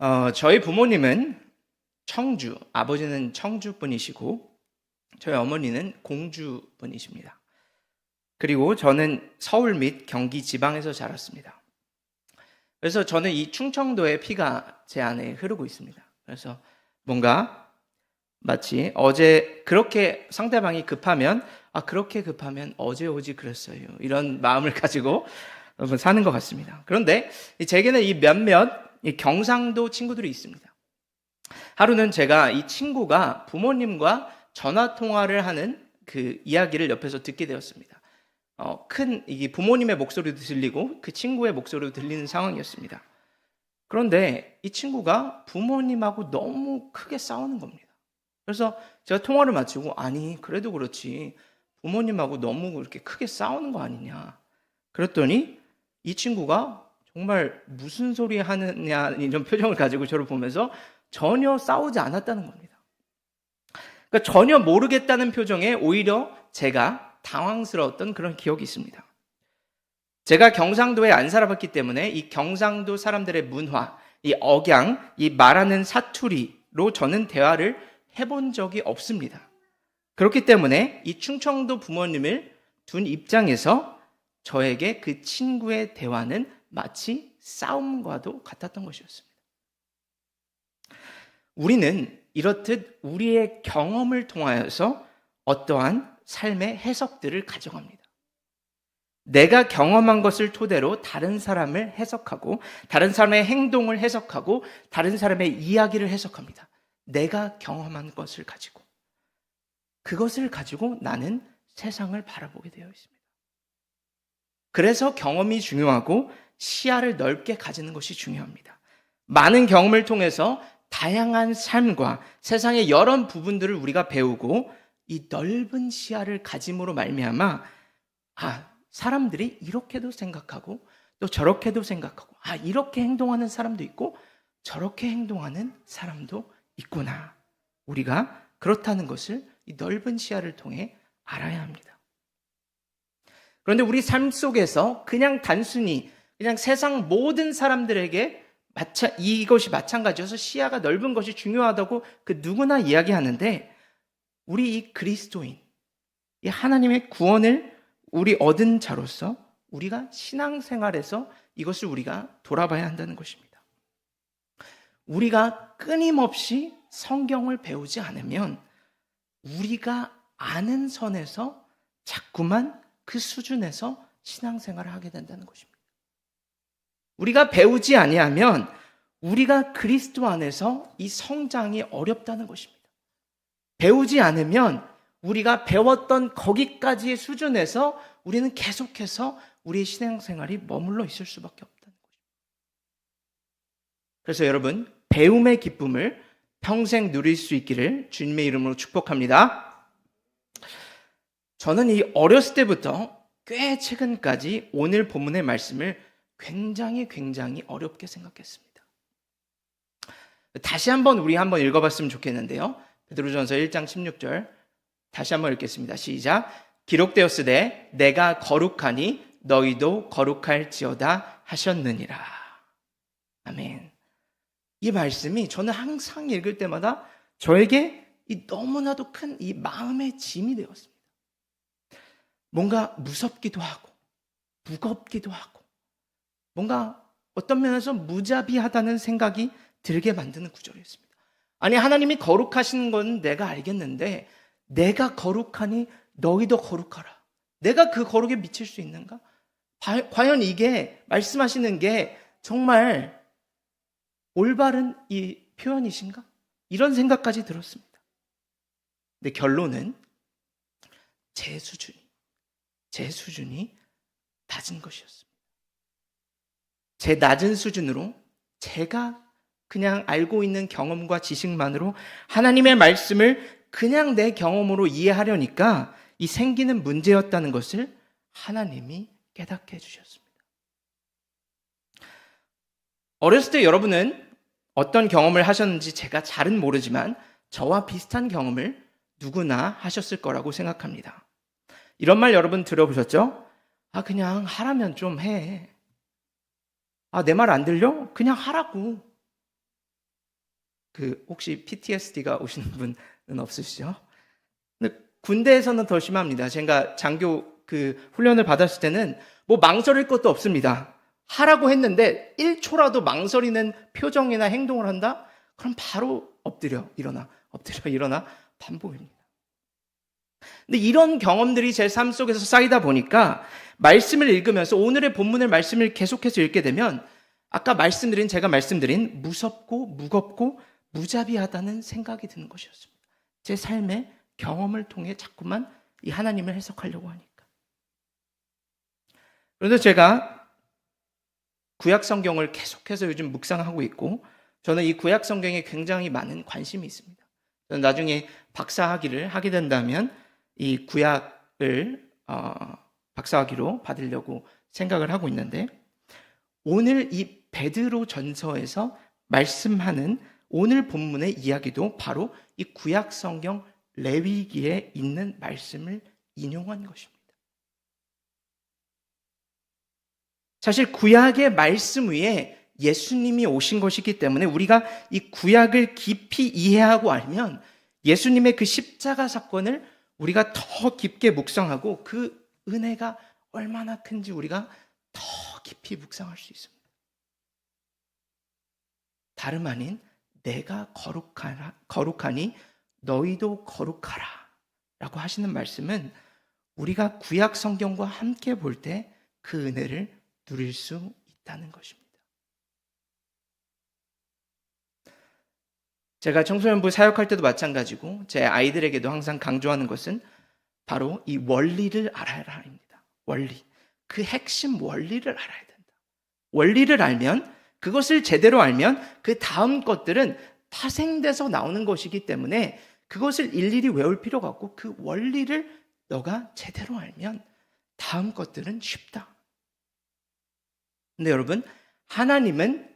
어, 저희 부모님은 청주, 아버지는 청주 분이시고, 저희 어머니는 공주 분이십니다. 그리고 저는 서울 및 경기 지방에서 자랐습니다. 그래서 저는 이 충청도의 피가 제 안에 흐르고 있습니다. 그래서 뭔가 마치 어제 그렇게 상대방이 급하면 아 그렇게 급하면 어제 오지 그랬어요. 이런 마음을 가지고 사는 것 같습니다. 그런데 제게는 이 몇몇 이 경상도 친구들이 있습니다. 하루는 제가 이 친구가 부모님과 전화 통화를 하는 그 이야기를 옆에서 듣게 되었습니다. 어, 큰 이게 부모님의 목소리도 들리고 그 친구의 목소리도 들리는 상황이었습니다. 그런데 이 친구가 부모님하고 너무 크게 싸우는 겁니다. 그래서 제가 통화를 마치고 아니 그래도 그렇지 부모님하고 너무 그렇게 크게 싸우는 거 아니냐. 그랬더니 이 친구가 정말 무슨 소리 하느냐 이런 표정을 가지고 저를 보면서 전혀 싸우지 않았다는 겁니다. 그러니까 전혀 모르겠다는 표정에 오히려 제가 당황스러웠던 그런 기억이 있습니다. 제가 경상도에 안 살아봤기 때문에 이 경상도 사람들의 문화, 이 억양, 이 말하는 사투리로 저는 대화를 해본 적이 없습니다. 그렇기 때문에 이 충청도 부모님을 둔 입장에서 저에게 그 친구의 대화는 마치 싸움과도 같았던 것이었습니다. 우리는 이렇듯 우리의 경험을 통하여서 어떠한 삶의 해석들을 가져갑니다. 내가 경험한 것을 토대로 다른 사람을 해석하고, 다른 사람의 행동을 해석하고, 다른 사람의 이야기를 해석합니다. 내가 경험한 것을 가지고. 그것을 가지고 나는 세상을 바라보게 되어 있습니다. 그래서 경험이 중요하고 시야를 넓게 가지는 것이 중요합니다. 많은 경험을 통해서 다양한 삶과 세상의 여러 부분들을 우리가 배우고 이 넓은 시야를 가짐으로 말미암아 아 사람들이 이렇게도 생각하고 또 저렇게도 생각하고 아 이렇게 행동하는 사람도 있고 저렇게 행동하는 사람도 있구나 우리가 그렇다는 것을 이 넓은 시야를 통해 알아야 합니다. 그런데 우리 삶 속에서 그냥 단순히 그냥 세상 모든 사람들에게 마차, 이것이 마찬가지여서 시야가 넓은 것이 중요하다고 그 누구나 이야기하는데 우리 이 그리스도인, 이 하나님의 구원을 우리 얻은 자로서 우리가 신앙생활에서 이것을 우리가 돌아봐야 한다는 것입니다. 우리가 끊임없이 성경을 배우지 않으면 우리가 아는 선에서 자꾸만 그 수준에서 신앙생활을 하게 된다는 것입니다. 우리가 배우지 아니하면 우리가 그리스도 안에서 이 성장이 어렵다는 것입니다. 배우지 않으면 우리가 배웠던 거기까지의 수준에서 우리는 계속해서 우리의 신앙생활이 머물러 있을 수밖에 없다는 것입니다. 그래서 여러분, 배움의 기쁨을 평생 누릴 수 있기를 주님의 이름으로 축복합니다. 저는 이 어렸을 때부터 꽤 최근까지 오늘 본문의 말씀을 굉장히 굉장히 어렵게 생각했습니다. 다시 한번 우리 한번 읽어봤으면 좋겠는데요. 베드로전서 1장 16절 다시 한번 읽겠습니다. 시작. 기록되었으되 내가 거룩하니 너희도 거룩할지어다 하셨느니라. 아멘. 이 말씀이 저는 항상 읽을 때마다 저에게 이 너무나도 큰 이 마음의 짐이 되었습니다. 뭔가 무섭기도 하고 무겁기도 하고 뭔가 어떤 면에서 무자비하다는 생각이 들게 만드는 구절이었습니다. 아니 하나님이 거룩하신 건 내가 알겠는데 내가 거룩하니 너희도 거룩하라. 내가 그 거룩에 미칠 수 있는가? 과연 이게 말씀하시는 게 정말 올바른 이 표현이신가? 이런 생각까지 들었습니다. 근데 결론은 제 수준이, 제 수준이 낮은 것이었습니다. 제 낮은 수준으로 제가 그냥 알고 있는 경험과 지식만으로 하나님의 말씀을 그냥 내 경험으로 이해하려니까 이 생기는 문제였다는 것을 하나님이 깨닫게 해주셨습니다. 어렸을 때 여러분은 어떤 경험을 하셨는지 제가 잘은 모르지만 저와 비슷한 경험을 누구나 하셨을 거라고 생각합니다. 이런 말 여러분 들어보셨죠? 아, 그냥 하라면 좀 해. 아, 내 말 안 들려? 그냥 하라고. 그 혹시 PTSD가 오시는 분은 없으시죠? 근데 군대에서는 더 심합니다. 제가 장교 그 훈련을 받았을 때는 뭐 망설일 것도 없습니다. 하라고 했는데 1초라도 망설이는 표정이나 행동을 한다? 그럼 바로 엎드려 일어나 엎드려 일어나 반복입니다. 근데 이런 경험들이 제 삶 속에서 쌓이다 보니까 말씀을 읽으면서 오늘의 본문의 말씀을 계속해서 읽게 되면 아까 말씀드린 제가 말씀드린 무섭고 무겁고 무자비하다는 생각이 드는 것이었습니다. 제 삶의 경험을 통해 자꾸만 이 하나님을 해석하려고 하니까. 그런데 제가 구약 성경을 계속해서 요즘 묵상하고 있고 저는 이 구약 성경에 굉장히 많은 관심이 있습니다. 저는 나중에 박사학위를 하게 된다면 이 구약을 어, 박사학위로 받으려고 생각을 하고 있는데 오늘 이 베드로 전서에서 말씀하는 오늘 본문의 이야기도 바로 이 구약 성경 레위기에 있는 말씀을 인용한 것입니다. 사실 구약의 말씀 위에 예수님이 오신 것이기 때문에 우리가 이 구약을 깊이 이해하고 알면 예수님의 그 십자가 사건을 우리가 더 깊게 묵상하고 그 은혜가 얼마나 큰지 우리가 더 깊이 묵상할 수 있습니다. 다름 아닌 내가 거룩하라, 거룩하니 너희도 거룩하라 라고 하시는 말씀은 우리가 구약 성경과 함께 볼 때 그 은혜를 누릴 수 있다는 것입니다. 제가 청소년부 사역할 때도 마찬가지고 제 아이들에게도 항상 강조하는 것은 바로 이 원리를 알아야 합니다. 원리. 그 핵심 원리를 알아야 된다. 원리를 알면 그것을 제대로 알면 그 다음 것들은 파생돼서 나오는 것이기 때문에 그것을 일일이 외울 필요가 없고 그 원리를 너가 제대로 알면 다음 것들은 쉽다. 근데 여러분, 하나님은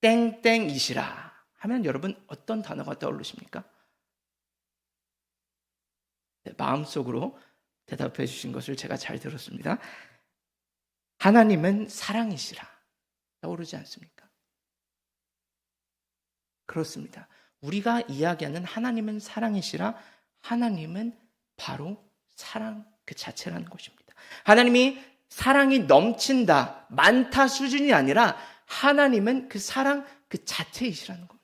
땡땡이시라 하면 여러분 어떤 단어가 떠오르십니까? 네, 마음속으로 대답해 주신 것을 제가 잘 들었습니다. 하나님은 사랑이시라. 떠오르지 않습니까? 그렇습니다. 우리가 이야기하는 하나님은 사랑이시라 하나님은 바로 사랑 그 자체라는 것입니다. 하나님이 사랑이 넘친다, 많다 수준이 아니라 하나님은 그 사랑 그 자체이시라는 겁니다.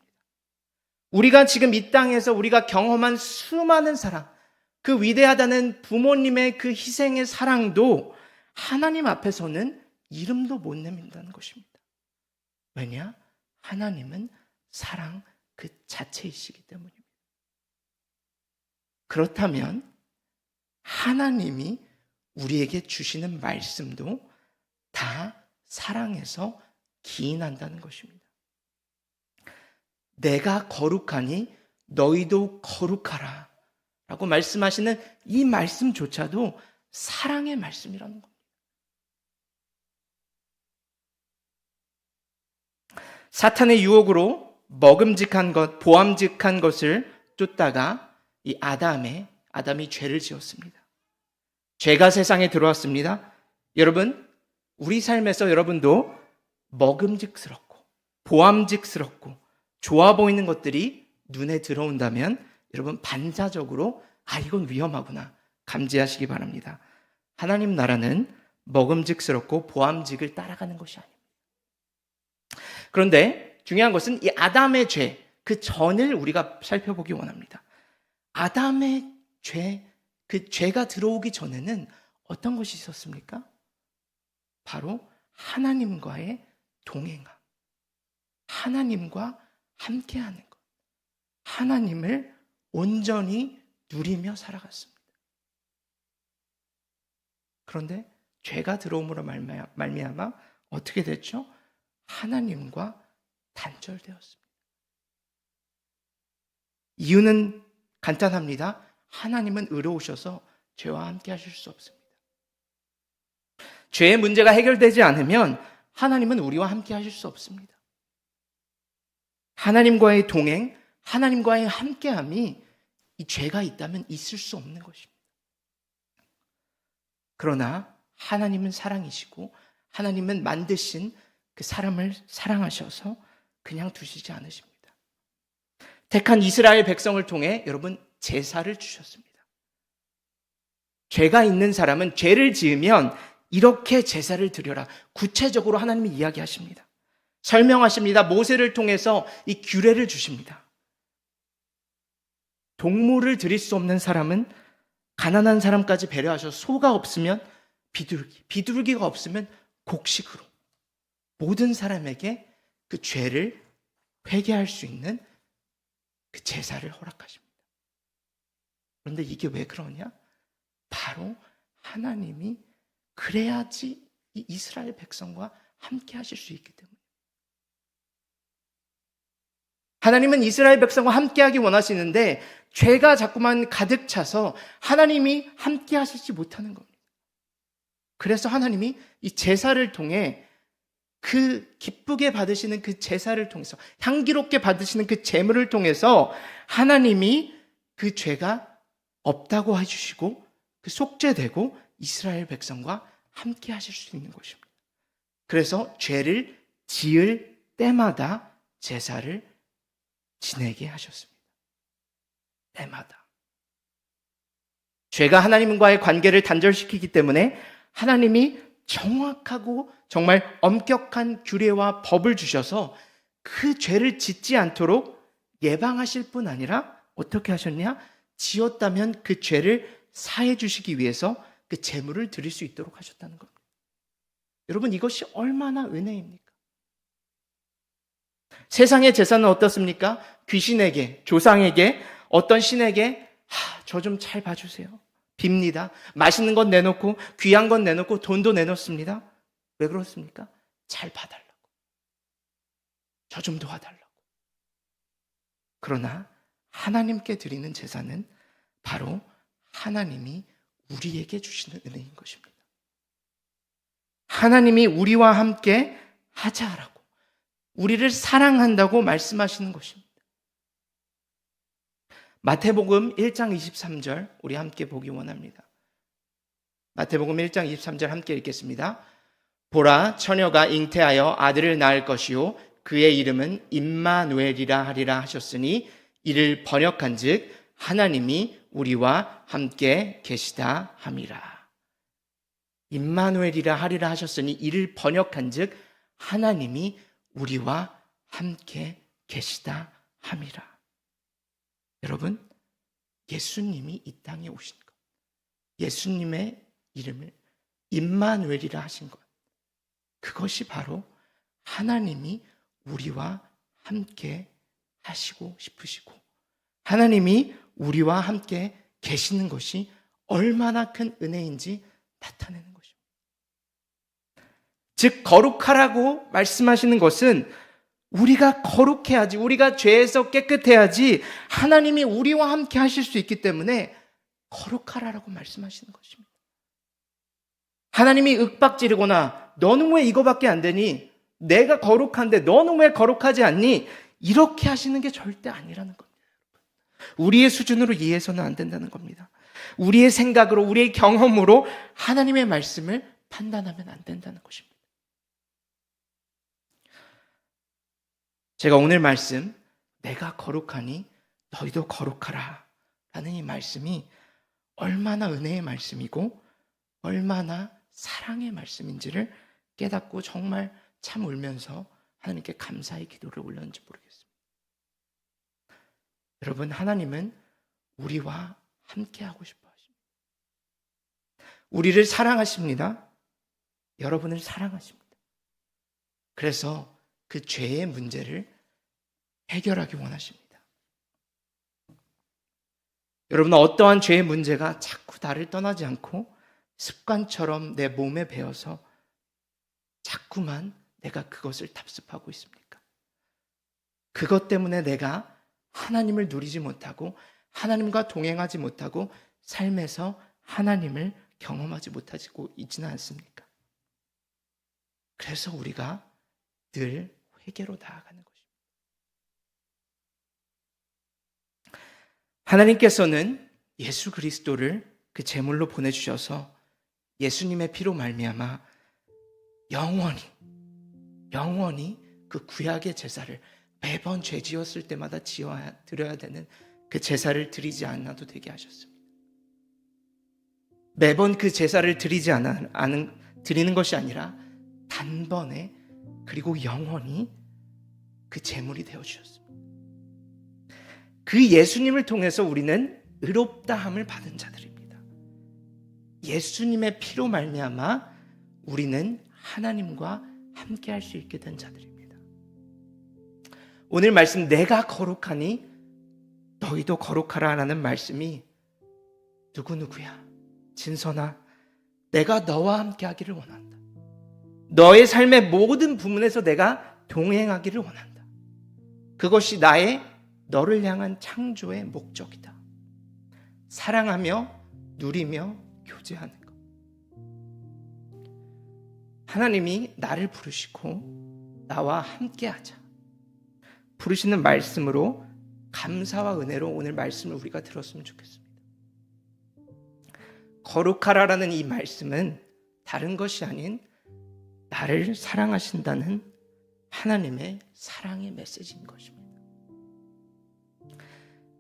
우리가 지금 이 땅에서 우리가 경험한 수많은 사랑, 그 위대하다는 부모님의 그 희생의 사랑도 하나님 앞에서는 이름도 못 내민다는 것입니다. 왜냐? 하나님은 사랑 그 자체이시기 때문입니다. 그렇다면 하나님이 우리에게 주시는 말씀도 다 사랑해서 기인한다는 것입니다. 내가 거룩하니 너희도 거룩하라. 라고 말씀하시는 이 말씀조차도 사랑의 말씀이라는 겁니다. 사탄의 유혹으로 먹음직한 것, 보암직한 것을 쫓다가 이 아담의 아담이 죄를 지었습니다. 죄가 세상에 들어왔습니다. 여러분, 우리 삶에서 여러분도 먹음직스럽고 보암직스럽고 좋아 보이는 것들이 눈에 들어온다면 여러분 반사적으로 아 이건 위험하구나 감지하시기 바랍니다. 하나님 나라는 먹음직스럽고 보암직을 따라가는 것이 아닙니다. 그런데 중요한 것은 이 아담의 죄, 그 전을 우리가 살펴보기 원합니다. 아담의 죄, 그 죄가 들어오기 전에는 어떤 것이 있었습니까? 바로 하나님과의 동행함. 하나님과 함께하는 것. 하나님을 온전히 누리며 살아갔습니다. 그런데 죄가 들어옴으로 말미암아 어떻게 됐죠? 하나님과 단절되었습니다. 이유는 간단합니다. 하나님은 의로우셔서 죄와 함께 하실 수 없습니다. 죄의 문제가 해결되지 않으면 하나님은 우리와 함께 하실 수 없습니다. 하나님과의 동행, 하나님과의 함께함이 이 죄가 있다면 있을 수 없는 것입니다. 그러나 하나님은 사랑이시고 하나님은 만드신 그 사람을 사랑하셔서 그냥 두시지 않으십니다. 택한 이스라엘 백성을 통해 여러분 제사를 주셨습니다. 죄가 있는 사람은 죄를 지으면 이렇게 제사를 드려라. 구체적으로 하나님이 이야기하십니다. 설명하십니다. 모세를 통해서 이 규례를 주십니다. 동물을 드릴 수 없는 사람은 가난한 사람까지 배려하셔 소가 없으면 비둘기, 비둘기가 없으면 곡식으로 모든 사람에게 그 죄를 회개할 수 있는 그 제사를 허락하십니다. 그런데 이게 왜 그러냐? 바로 하나님이 그래야지 이 이스라엘 백성과 함께 하실 수 있기 때문에. 하나님은 이스라엘 백성과 함께 하기 원하시는데 죄가 자꾸만 가득 차서 하나님이 함께 하시지 못하는 겁니다. 그래서 하나님이 이 제사를 통해 그 기쁘게 받으시는 그 제사를 통해서 향기롭게 받으시는 그 제물을 통해서 하나님이 그 죄가 없다고 해주시고 그 속죄되고 이스라엘 백성과 함께 하실 수 있는 것입니다. 그래서 죄를 지을 때마다 제사를 지내게 하셨습니다. 때마다. 죄가 하나님과의 관계를 단절시키기 때문에 하나님이 정확하고 정말 엄격한 규례와 법을 주셔서 그 죄를 짓지 않도록 예방하실 뿐 아니라 어떻게 하셨냐? 지었다면 그 죄를 사해 주시기 위해서 그 제물을 드릴 수 있도록 하셨다는 겁니다. 여러분 이것이 얼마나 은혜입니까? 세상의 제사는 어떻습니까? 귀신에게, 조상에게, 어떤 신에게 저 좀 잘 봐주세요. 빕니다. 맛있는 건 내놓고 귀한 건 내놓고 돈도 내놓습니다. 왜 그렇습니까? 잘 봐달라고. 저 좀 도와달라고. 그러나 하나님께 드리는 제사는 바로 하나님이 우리에게 주시는 은혜인 것입니다. 하나님이 우리와 함께 하자라고 우리를 사랑한다고 말씀하시는 것입니다. 마태복음 1장 23절 우리 함께 보기 원합니다. 마태복음 1장 23절 함께 읽겠습니다. 보라 처녀가 잉태하여 아들을 낳을 것이요 그의 이름은 임마누엘이라 하리라 하셨으니 이를 번역한즉 하나님이 우리와 함께 계시다 함이라. 임마누엘이라 하리라 하셨으니 이를 번역한즉 하나님이 우리와 함께 계시다 함이라. 여러분, 예수님이 이 땅에 오신 것, 예수님의 이름을 임마누엘이라 하신 것, 그것이 바로 하나님이 우리와 함께 하시고 싶으시고, 하나님이 우리와 함께 계시는 것이 얼마나 큰 은혜인지 나타내는. 즉, 거룩하라고 말씀하시는 것은 우리가 거룩해야지, 우리가 죄에서 깨끗해야지 하나님이 우리와 함께 하실 수 있기 때문에 거룩하라라고 말씀하시는 것입니다. 하나님이 윽박 지르거나 너는 왜 이거밖에 안 되니? 내가 거룩한데 너는 왜 거룩하지 않니? 이렇게 하시는 게 절대 아니라는 겁니다. 우리의 수준으로 이해해서는 안 된다는 겁니다. 우리의 생각으로, 우리의 경험으로 하나님의 말씀을 판단하면 안 된다는 것입니다. 제가 오늘 말씀, 내가 거룩하니 너희도 거룩하라. 라는 이 말씀이 얼마나 은혜의 말씀이고 얼마나 사랑의 말씀인지를 깨닫고 정말 참 울면서 하나님께 감사의 기도를 올렸는지 모르겠습니다. 여러분, 하나님은 우리와 함께 하고 싶어 하십니다. 우리를 사랑하십니다. 여러분을 사랑하십니다. 그래서 그 죄의 문제를 해결하기 원하십니다. 여러분, 어떠한 죄의 문제가 자꾸 나를 떠나지 않고 습관처럼 내 몸에 배어서 자꾸만 내가 그것을 답습하고 있습니까? 그것 때문에 내가 하나님을 누리지 못하고 하나님과 동행하지 못하고 삶에서 하나님을 경험하지 못하고 있지는 않습니까? 그래서 우리가 늘 회개로 나아가는 것입니다. 하나님께서는 예수 그리스도를 그 제물로 보내주셔서 예수님의 피로 말미암아 영원히 영원히 그 구약의 제사를 매번 죄 지었을 때마다 지어야 드려야 되는 그 제사를 드리지 않아도 되게 하셨습니다. 매번 그 제사를 드리지 않아 않은 드리는 것이 아니라 단번에 그리고 영원히 그 제물이 되어 주셨습니다. 그 예수님을 통해서 우리는 의롭다함을 받은 자들입니다. 예수님의 피로 말미암아 우리는 하나님과 함께 할 수 있게 된 자들입니다. 오늘 말씀 내가 거룩하니 너희도 거룩하라라는 말씀이 누구 누구야? 진선아, 내가 너와 함께 하기를 원한다. 너의 삶의 모든 부분에서 내가 동행하기를 원한다. 그것이 나의 너를 향한 창조의 목적이다. 사랑하며 누리며 교제하는 것. 하나님이 나를 부르시고 나와 함께 하자. 부르시는 말씀으로 감사와 은혜로 오늘 말씀을 우리가 들었으면 좋겠습니다. 거룩하라라는 이 말씀은 다른 것이 아닌 나를 사랑하신다는 하나님의 사랑의 메시지인 것입니다.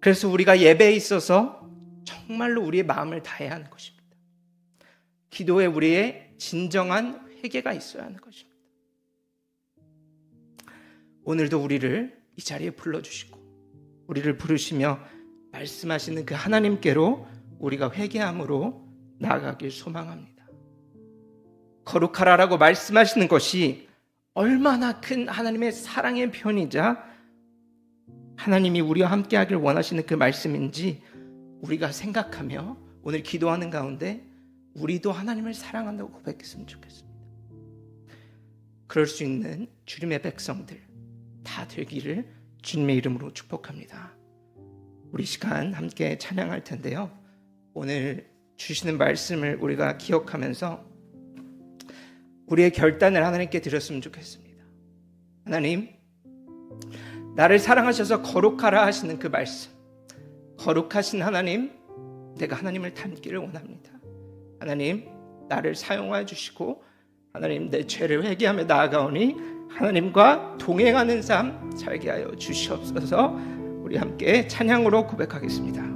그래서 우리가 예배에 있어서 정말로 우리의 마음을 다해야 하는 것입니다. 기도에 우리의 진정한 회개가 있어야 하는 것입니다. 오늘도 우리를 이 자리에 불러주시고 우리를 부르시며 말씀하시는 그 하나님께로 우리가 회개함으로 나아가길 소망합니다. 거룩하라라고 말씀하시는 것이 얼마나 큰 하나님의 사랑의 표현이자 하나님이 우리와 함께하길 원하시는 그 말씀인지 우리가 생각하며 오늘 기도하는 가운데 우리도 하나님을 사랑한다고 고백했으면 좋겠습니다. 그럴 수 있는 주님의 백성들 다 되기를 주님의 이름으로 축복합니다. 우리 시간 함께 찬양할 텐데요. 오늘 주시는 말씀을 우리가 기억하면서 우리의 결단을 하나님께 드렸으면 좋겠습니다. 하나님, 나를 사랑하셔서 거룩하라 하시는 그 말씀. 거룩하신 하나님, 내가 하나님을 닮기를 원합니다. 하나님, 나를 사용하여 주시고 하나님 내 죄를 회개하며 나아가오니 하나님과 동행하는 삶 살게 하여 주시옵소서. 우리 함께 찬양으로 고백하겠습니다.